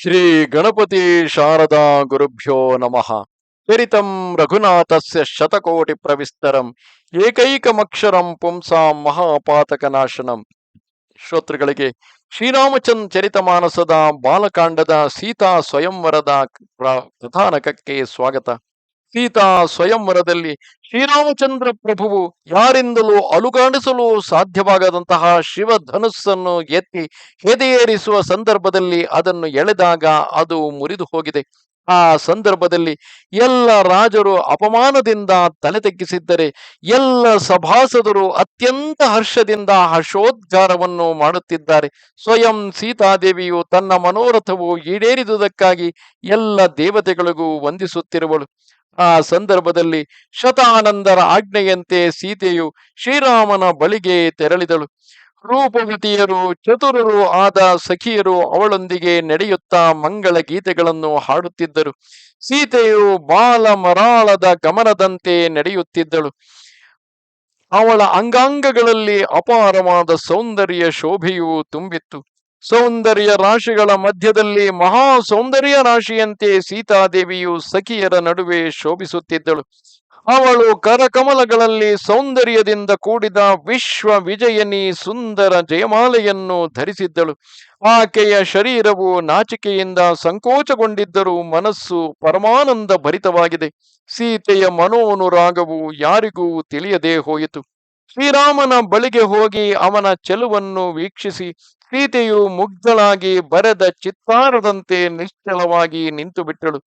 ಶ್ರೀ ಗಣಪತಿ ಶಾರದಾ ಗುರುಭ್ಯೋ ನಮಃ. ಚರಿತಂ ರಘುನಾಥಸ್ಯ ಶತಕೋಟಿ ಪ್ರವಿಸ್ತರಂ, ಏಕೈಕಮಕ್ಷರಂ ಪುಂಸಾಂ ಮಹಾಪಾತಕನಾಶನಂ. ಶ್ರೋತೃಗಳಿಗೆ, ಶ್ರೀರಾಮಚಂದ್ರ ಚರಿತಮಾನಸದ ಬಾಲಕಾಂಡದ ಸೀತಾ ಸ್ವಯಂವರದ ಕಥಾನಕಕ್ಕೆ ಸ್ವಾಗತ. ಸೀತಾ ಸ್ವಯಂವರದಲ್ಲಿ ಶ್ರೀರಾಮಚಂದ್ರ ಪ್ರಭುವು ಯಾರಿಂದಲೂ ಅಲುಗಾಣಿಸಲು ಸಾಧ್ಯವಾಗದಂತಹ ಶಿವಧನುಸ್ಸನ್ನು ಎತ್ತಿ ಹೆದೆಯೇರಿಸುವ ಸಂದರ್ಭದಲ್ಲಿ ಅದನ್ನು ಎಳೆದಾಗ ಅದು ಮುರಿದು ಹೋಗಿದೆ. ಆ ಸಂದರ್ಭದಲ್ಲಿ ಎಲ್ಲ ರಾಜರು ಅಪಮಾನದಿಂದ ತಲೆ ತಗ್ಗಿಸಿದ್ದರೆ ಎಲ್ಲ ಸಭಾಸದರು ಅತ್ಯಂತ ಹರ್ಷದಿಂದ ಹರ್ಷೋದ್ಗಾರವನ್ನು ಮಾಡುತ್ತಿದ್ದಾರೆ. ಸ್ವಯಂ ಸೀತಾದೇವಿಯು ತನ್ನ ಮನೋರಥವು ಈಡೇರಿದುದಕ್ಕಾಗಿ ಎಲ್ಲ ದೇವತೆಗಳಿಗೂ ವಂದಿಸುತ್ತಿರುವಳು. ಆ ಸಂದರ್ಭದಲ್ಲಿ ಶತಾನಂದರ ಆಜ್ಞೆಯಂತೆ ಸೀತೆಯು ಶ್ರೀರಾಮನ ಬಳಿಗೆ ತೆರಳಿದಳು. ರೂಪವತಿಯರು ಚತುರರು ಆದ ಸಖಿಯರು ಅವಳೊಂದಿಗೆ ನಡೆಯುತ್ತಾ ಮಂಗಳ ಗೀತೆಗಳನ್ನು ಹಾಡುತ್ತಿದ್ದರು. ಸೀತೆಯು ಬಾಲ ಮರಾಳದ ಗಮನದಂತೆ ನಡೆಯುತ್ತಿದ್ದಳು. ಅವಳ ಅಂಗಾಂಗಗಳಲ್ಲಿ ಅಪಾರವಾದ ಸೌಂದರ್ಯ ಶೋಭೆಯು ತುಂಬಿತ್ತು. ಸೌಂದರ್ಯ ರಾಶಿಗಳ ಮಧ್ಯದಲ್ಲಿ ಮಹಾ ಸೌಂದರ್ಯ ರಾಶಿಯಂತೆ ಸೀತಾದೇವಿಯು ಸಖಿಯರ ನಡುವೆ ಶೋಭಿಸುತ್ತಿದ್ದಳು. ಅವಳು ಕರಕಮಲಗಳಲ್ಲಿ ಸೌಂದರ್ಯದಿಂದ ಕೂಡಿದ ವಿಶ್ವ ವಿಜಯನಿ ಸುಂದರ ಜಯಮಾಲೆಯನ್ನು ಧರಿಸಿದ್ದಳು. ಆಕೆಯ ಶರೀರವು ನಾಚಿಕೆಯಿಂದ ಸಂಕೋಚಗೊಂಡಿದ್ದರೂ ಮನಸ್ಸು ಪರಮಾನಂದ ಭರಿತವಾಗಿದೆ ಸೀತೆಯ ಮನೋನುರಾಗವು ಯಾರಿಗೂ ತಿಳಿಯದೇ ಹೋಯಿತು. ಶ್ರೀರಾಮನ ಬಳಿಗೆ ಹೋಗಿ ಅವನ ಚೆಲುವನ್ನು ವೀಕ್ಷಿಸಿ ಸೀತೆಯು ಮುಗ್ಧಳಾಗಿ ಬರೆದ ಚಿತ್ತಾರದಂತೆ ನಿಶ್ಚಲವಾಗಿ ನಿಂತು ಬಿಟ್ಟಳು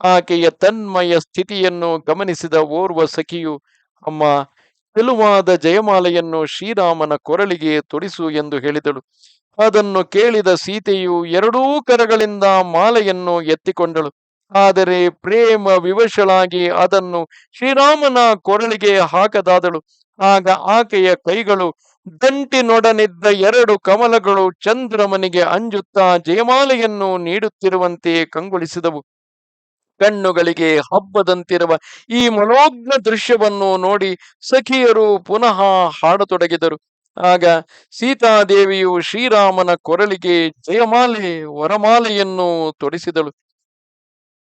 ಆಕೆಯ ತನ್ಮಯ ಸ್ಥಿತಿಯನ್ನು ಗಮನಿಸಿದ ಓರ್ವ ಸಖಿಯು, ಅಮ್ಮ ಚೆಲುವಾದ ಜಯಮಾಲೆಯನ್ನು ಶ್ರೀರಾಮನ ಕೊರಳಿಗೆ ತೊಡಿಸು ಎಂದು ಹೇಳಿದಳು. ಅದನ್ನು ಕೇಳಿದ ಸೀತೆಯು ಎರಡೂ ಕರಗಳಿಂದ ಮಾಲೆಯನ್ನು ಎತ್ತಿಕೊಂಡಳು. ಆದರೆ ಪ್ರೇಮ ವಿವಶಳಾಗಿ ಅದನ್ನು ಶ್ರೀರಾಮನ ಕೊರಳಿಗೆ ಹಾಕದಾದಳು. ಆಗ ಆಕೆಯ ಕೈಗಳು ದಂಟಿನೊಡನಿದ್ದ ಎರಡು ಕಮಲಗಳು ಚಂದ್ರಮನಿಗೆ ಅಂಜುತ್ತಾ ಜಯಮಾಲೆಯನ್ನು ನೀಡುತ್ತಿರುವಂತೆ ಕಂಗೊಳಿಸಿದವು. ಕಣ್ಣುಗಳಿಗೆ ಹಬ್ಬದಂತಿರುವ ಈ ಮನೋಜ್ಞ ದೃಶ್ಯವನ್ನು ನೋಡಿ ಸಖಿಯರು ಪುನಃ ಹಾಡತೊಡಗಿದರು. ಆಗ ಸೀತಾದೇವಿಯು ಶ್ರೀರಾಮನ ಕೊರಳಿಗೆ ಜಯಮಾಲೆ, ವರಮಾಲೆಯನ್ನು ತೊಡಿಸಿದಳು.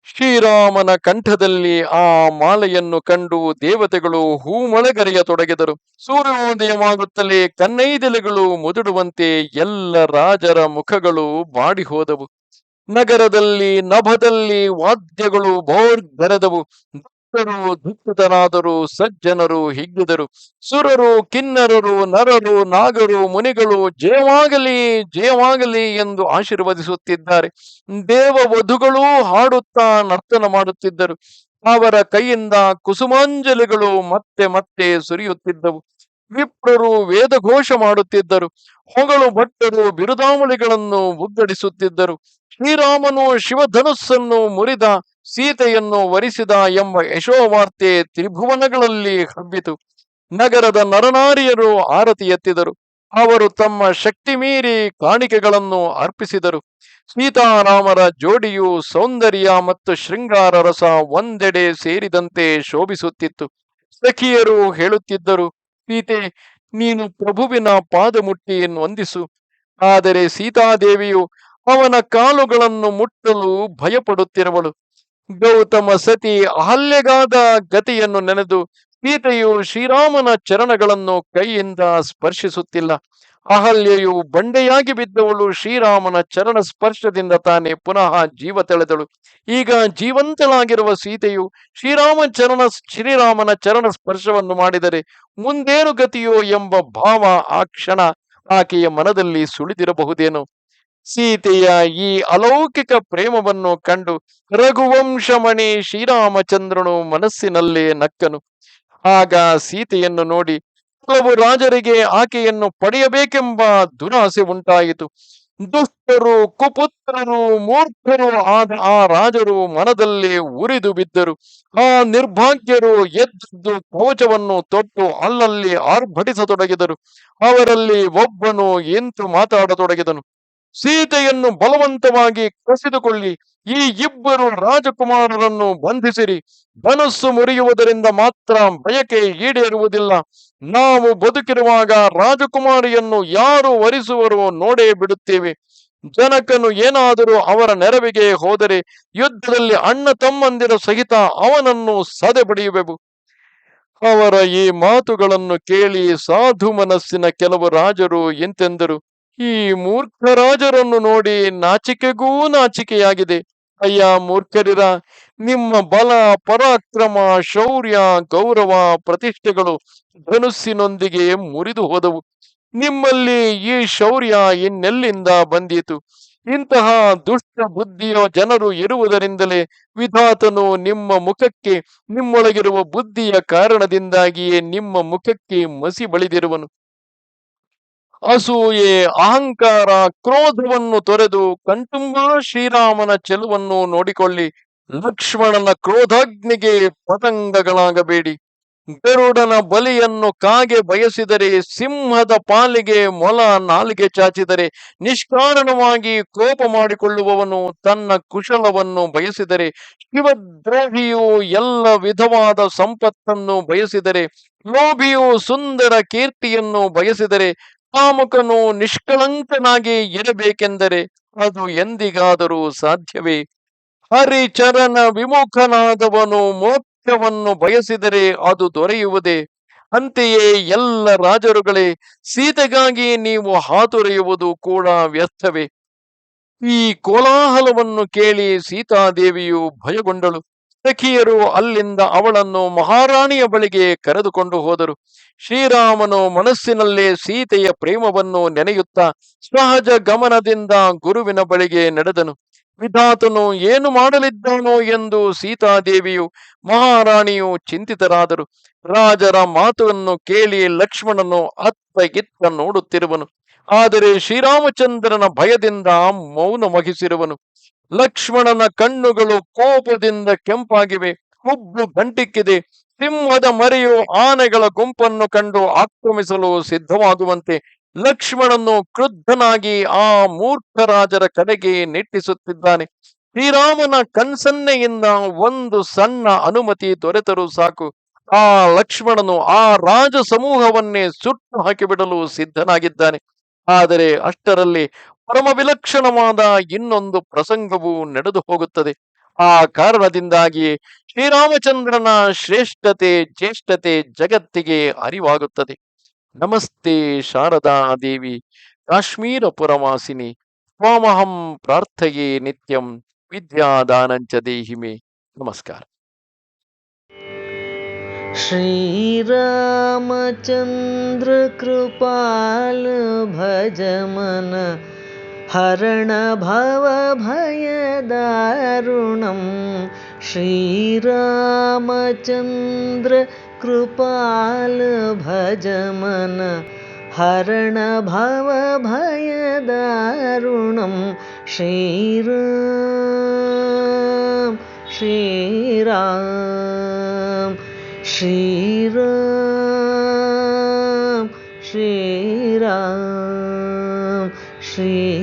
ಶ್ರೀರಾಮನ ಕಂಠದಲ್ಲಿ ಆ ಮಾಲೆಯನ್ನು ಕಂಡು ದೇವತೆಗಳು ಹೂಮಳೆಗರೆಯತೊಡಗಿದರು. ಸೂರ್ಯೋದಯವಾಗುತ್ತಲೇ ಕನ್ನೈದೆಲೆಗಳು ಮುದುಡುವಂತೆ ಎಲ್ಲ ರಾಜರ ಮುಖಗಳು ಬಾಡಿ ಹೋದವು ನಗರದಲ್ಲಿ, ನಭದಲ್ಲಿ ವಾದ್ಯಗಳು ಬೋರ್ಗರೆದವು ಭಕ್ತರು ದುಃಖಿತರಾದರು ಸಜ್ಜನರು ಹಿಗ್ಗಿದರು. ಸುರರು, ಕಿನ್ನರರು, ನರರು, ನಾಗರು, ಮುನಿಗಳು ಜಯವಾಗಲಿ ಜಯವಾಗಲಿ ಎಂದು ಆಶೀರ್ವದಿಸುತ್ತಿದ್ದಾರೆ. ದೇವ ವಧುಗಳೂ ಹಾಡುತ್ತಾ ನರ್ತನ ಮಾಡುತ್ತಿದ್ದರು. ಅವರ ಕೈಯಿಂದ ಕುಸುಮಾಂಜಲಿಗಳು ಮತ್ತೆ ಮತ್ತೆ ಸುರಿಯುತ್ತಿದ್ದವು. ವಿಪ್ರರು ವೇದಘೋಷ ಮಾಡುತ್ತಿದ್ದರು. ಹೊಗಳು ಭಟ್ಟರು ಬಿರುದಾಮುಲಿಗಳನ್ನು ಮುಗ್ಗಡಿಸುತ್ತಿದ್ದರು ಶ್ರೀರಾಮನು ಶಿವಧನುಸ್ಸನ್ನು ಮುರಿದ ಸೀತೆಯನ್ನು ವರಿಸಿದ ಎಂಬ ಯಶೋವಾರ್ತೆ ತ್ರಿಭುವನಗಳಲ್ಲಿ ಹಬ್ಬಿತು. ನಗರದ ನರನಾರಿಯರು ಆರತಿ ಎತ್ತಿದರು. ಅವರು ತಮ್ಮ ಶಕ್ತಿ ಮೀರಿ ಕಾಣಿಕೆಗಳನ್ನು ಅರ್ಪಿಸಿದರು. ಸೀತಾರಾಮರ ಜೋಡಿಯು ಸೌಂದರ್ಯ ಮತ್ತು ಶೃಂಗಾರ ರಸ ಒಂದೆಡೆ ಸೇರಿದಂತೆ ಶೋಭಿಸುತ್ತಿತ್ತು. ಸಖಿಯರು ಹೇಳುತ್ತಿದ್ದರು ಸೀತೆ ನೀನು ಪ್ರಭುವಿನ ಪಾದ ಮುಟ್ಟಿಯನ್ನು ವಂದಿಸು. ಆದರೆ ಸೀತಾದೇವಿಯು ಅವನ ಕಾಲುಗಳನ್ನು ಮುಟ್ಟಲು ಭಯಪಡುತ್ತಿರುವಳು. ಗೌತಮ ಸತಿ ಅಹಲ್ಯಗಾದ ಗತಿಯನ್ನು ನೆನೆದು, ಸೀತೆಯು ಶ್ರೀರಾಮನ ಚರಣಗಳನ್ನು ಕೈಯಿಂದ ಸ್ಪರ್ಶಿಸುತ್ತಿಲ್ಲ. ಅಹಲ್ಯೆಯು ಬಂಡೆಯಾಗಿ ಬಿದ್ದವಳು. ಶ್ರೀರಾಮನ ಚರಣ ಸ್ಪರ್ಶದಿಂದ ತಾನೇ ಪುನಃ ಜೀವ ತೆಳೆದಳು. ಈಗ ಜೀವಂತಳಾಗಿರುವ ಸೀತೆಯು ಶ್ರೀರಾಮ ಚರಣ, ಶ್ರೀರಾಮನ ಚರಣ ಸ್ಪರ್ಶವನ್ನು ಮಾಡಿದರೆ ಮುಂದೇನು ಗತಿಯೋ ಎಂಬ ಭಾವ ಆ ಕ್ಷಣ ಆಕೆಯ ಮನದಲ್ಲಿ ಸುಳಿದಿರಬಹುದೇನು. ಸೀತೆಯ ಈ ಅಲೌಕಿಕ ಪ್ರೇಮವನ್ನು ಕಂಡು ರಘುವಂಶಮಣಿ ಶ್ರೀರಾಮಚಂದ್ರನು ಮನಸ್ಸಿನಲ್ಲೇ ನಕ್ಕನು. ಆಗ ಸೀತೆಯನ್ನು ನೋಡಿ ಕೆಲವು ರಾಜರಿಗೆ ಆಕೆಯನ್ನು ಪಡೆಯಬೇಕೆಂಬ ದುರಾಸೆ ಉಂಟಾಯಿತು. ದುಷ್ಟರು, ಕುಪುತ್ರರು, ಮೂರ್ಖರು ಆದ ಆ ರಾಜರು ಮನದಲ್ಲಿ ಉರಿದು ಬಿದ್ದರು. ಆ ನಿರ್ಭಾಗ್ಯರು ಎದ್ದು ಕವಚವನ್ನು ತೊಟ್ಟು ಅಲ್ಲಲ್ಲಿ ಆರ್ಭಟಿಸತೊಡಗಿದರು. ಅವರಲ್ಲಿ ಒಬ್ಬನು ಎಂತು ಮಾತಾಡತೊಡಗಿದನು. ಸೀತೆಯನ್ನು ಬಲವಂತವಾಗಿ ಕಸಿದುಕೊಳ್ಳಿ. ಈ ಇಬ್ಬರು ರಾಜಕುಮಾರರನ್ನು ಬಂಧಿಸಿರಿ. ಮನಸ್ಸು ಮುರಿಯುವುದರಿಂದ ಮಾತ್ರ ಬಯಕೆ ಈಡೇರುವುದಿಲ್ಲ. ನಾವು ಬದುಕಿರುವಾಗ ರಾಜಕುಮಾರಿಯನ್ನು ಯಾರು ವರಿಸುವರೋ ನೋಡೇ ಬಿಡುತ್ತೇವೆ. ಜನಕನು ಏನಾದರೂ ಅವರ ನೆರವಿಗೆ ಹೋದರೆ ಯುದ್ಧದಲ್ಲಿ ಅಣ್ಣ ತಮ್ಮಂದಿರ ಸಹಿತ ಅವನನ್ನು ಸದೆ ಬಡಿಯುವೆವು. ಅವರ ಈ ಮಾತುಗಳನ್ನು ಕೇಳಿ ಸಾಧು ಮನಸ್ಸಿನ ಕೆಲವು ರಾಜರು ಎಂತೆಂದರು. ಈ ಮೂರ್ಖ ರಾಜರನ್ನು ನೋಡಿ ನಾಚಿಕೆಗೂ ನಾಚಿಕೆಯಾಗಿದೆ. ಅಯ್ಯ ಮೂರ್ಖರಿರ, ನಿಮ್ಮ ಬಲ, ಪರಾಕ್ರಮ, ಶೌರ್ಯ, ಗೌರವ, ಪ್ರತಿಷ್ಠೆಗಳು ಧನುಸ್ಸಿನೊಂದಿಗೆ ಮುರಿದು ಹೋದವು. ನಿಮ್ಮಲ್ಲಿ ಈ ಶೌರ್ಯ ಇನ್ನೆಲ್ಲಿಂದ ಬಂದಿತು? ಇಂತಹ ದುಷ್ಟ ಬುದ್ಧಿಯ ಜನರು ಇರುವುದರಿಂದಲೇ ವಿಧಾತನು ನಿಮ್ಮ ಮುಖಕ್ಕೆ ನಿಮ್ಮೊಳಗಿರುವ ಬುದ್ಧಿಯ ಕಾರಣದಿಂದಾಗಿಯೇ ನಿಮ್ಮ ಮುಖಕ್ಕೆ ಮಸಿ ಬಳಿದಿರುವನು. ಅಸೂಯೆ, ಅಹಂಕಾರ, ಕ್ರೋಧವನ್ನು ತೊರೆದು ಕಣ್ತುಂಬಾ ಶ್ರೀರಾಮನ ಚೆಲುವನ್ನು ನೋಡಿಕೊಳ್ಳಿ. ಲಕ್ಷ್ಮಣನ ಕ್ರೋಧಾಗ್ನಿಗೆ ಪತಂಗಗಳಾಗಬೇಡಿ. ಗರುಡನ ಬಲಿಯನ್ನು ಕಾಗೆ ಬಯಸಿದರೆ ಸಿಂಹದ ಪಾಲಿಗೆ ಮೊಲ ನಾಲಿಗೆ ಚಾಚಿದರೆ ನಿಷ್ಕಾರಣವಾಗಿ ಕೋಪ ಮಾಡಿಕೊಳ್ಳುವವನು ತನ್ನ ಕುಶಲವನ್ನು ಬಯಸಿದರೆ ಶಿವದ್ರೋಹಿಯು ಎಲ್ಲ ವಿಧವಾದ ಸಂಪತ್ತನ್ನು ಬಯಸಿದರೆ ಲೋಭಿಯು ಸುಂದರ ಕೀರ್ತಿಯನ್ನು ಬಯಸಿದರೆ ಕಾಮುಕನು ನಿಷ್ಕಳಂಕನಾಗಿ ಇರಬೇಕೆಂದರೆ ಅದು ಎಂದಿಗಾದರೂ ಸಾಧ್ಯವೇ? ಹರಿಚರಣ ವಿಮುಖನಾದವನು ಮೋಕ್ಷವನ್ನು ಬಯಸಿದರೆ ಅದು ದೊರೆಯುವುದೇ? ಅಂತೆಯೇ ಎಲ್ಲ ರಾಜರುಗಳೇ, ಸೀತೆಗಾಗಿ ನೀವು ಹಾತೊರೆಯುವುದು ಕೂಡ ವ್ಯರ್ಥವೇ? ಈ ಕೋಲಾಹಲವನ್ನು ಕೇಳಿ ಸೀತಾದೇವಿಯು ಭಯಗೊಂಡಳು. ಸಖಿಯರು ಅಲ್ಲಿಂದ ಅವಳನ್ನು ಮಹಾರಾಣಿಯ ಬಳಿಗೆ ಕರೆದುಕೊಂಡು ಹೋದರು. ಶ್ರೀರಾಮನು ಮನಸ್ಸಿನಲ್ಲೇ ಸೀತೆಯ ಪ್ರೇಮವನ್ನು ನೆನೆಯುತ್ತಾ ಸಹಜ ಗಮನದಿಂದ ಗುರುವಿನ ಬಳಿಗೆ ನಡೆದನು. ವಿಧಾತನು ಏನು ಮಾಡಲಿದ್ದಾನೋ ಎಂದು ಸೀತಾದೇವಿಯು ಮಹಾರಾಣಿಯು ಚಿಂತಿತರಾದರು. ರಾಜರ ಮಾತುವನ್ನು ಕೇಳಿ ಲಕ್ಷ್ಮಣನು ಅತ್ತ ಇತ್ತ ನೋಡುತ್ತಿರುವನು. ಆದರೆ ಶ್ರೀರಾಮಚಂದ್ರನ ಭಯದಿಂದ ಮೌನ ವಹಿಸಿರುವನು. ಲಕ್ಷ್ಮಣನ ಕಣ್ಣುಗಳು ಕೋಪದಿಂದ ಕೆಂಪಾಗಿವೆ. ಹುಬ್ಬು ಗಂಟಿಕ್ಕಿದೆ. ಸಿಂಹದ ಮರಿಯು ಆನೆಗಳ ಗುಂಪನ್ನು ಕಂಡು ಆಕ್ರಮಿಸಲು ಸಿದ್ಧವಾಗುವಂತೆ ಲಕ್ಷ್ಮಣನು ಕ್ರುದ್ಧನಾಗಿ ಆ ಮೂರ್ಖ ರಾಜರ ಕಡೆಗೆ ನೆಟ್ಟಿಸುತ್ತಿದ್ದಾನೆ. ಶ್ರೀರಾಮನ ಕನ್ಸನ್ನೆಯಿಂದ ಒಂದು ಸಣ್ಣ ಅನುಮತಿ ದೊರೆತರೂ ಸಾಕು. ಆ ಲಕ್ಷ್ಮಣನು ಆ ರಾಜ ಸಮೂಹವನ್ನೇ ಸುಟ್ಟು ಹಾಕಿಬಿಡಲು ಸಿದ್ಧನಾಗಿದ್ದಾನೆ. ಆದರೆ ಅಷ್ಟರಲ್ಲಿ ಪರಮ ವಿಲಕ್ಷಣವಾದ ಇನ್ನೊಂದು ಪ್ರಸಂಗವು ನಡೆದು ಹೋಗುತ್ತದೆ. ಆ ಕಾರಣದಿಂದಾಗಿ ಶ್ರೀರಾಮಚಂದ್ರನ ಶ್ರೇಷ್ಠತೆ ಜ್ಯೇಷ್ಠತೆ ಜಗತ್ತಿಗೆ ಅರಿವಾಗುತ್ತದೆ. ನಮಸ್ತೆ ಶಾರದಾ ದೇವಿ, ಕಾಶ್ಮೀರ ಪುರವಾಸಿನಿ ಸ್ವಾಮಹಂ ಪ್ರಾರ್ಥೆಯೇ ನಿತ್ಯಂ ವಿದ್ಯಾದಾನಂಚ ದೇಹಿಮೆ. ನಮಸ್ಕಾರ. श्रीरामचन्द्रकृपाल भजमन हरणभवभयदारुणं श्रीरामचन्द्रकृपाल भजमन हरणभवभयदारुणं कृपाल श्रीराम। श्रीराम श्रीराम श्रीराम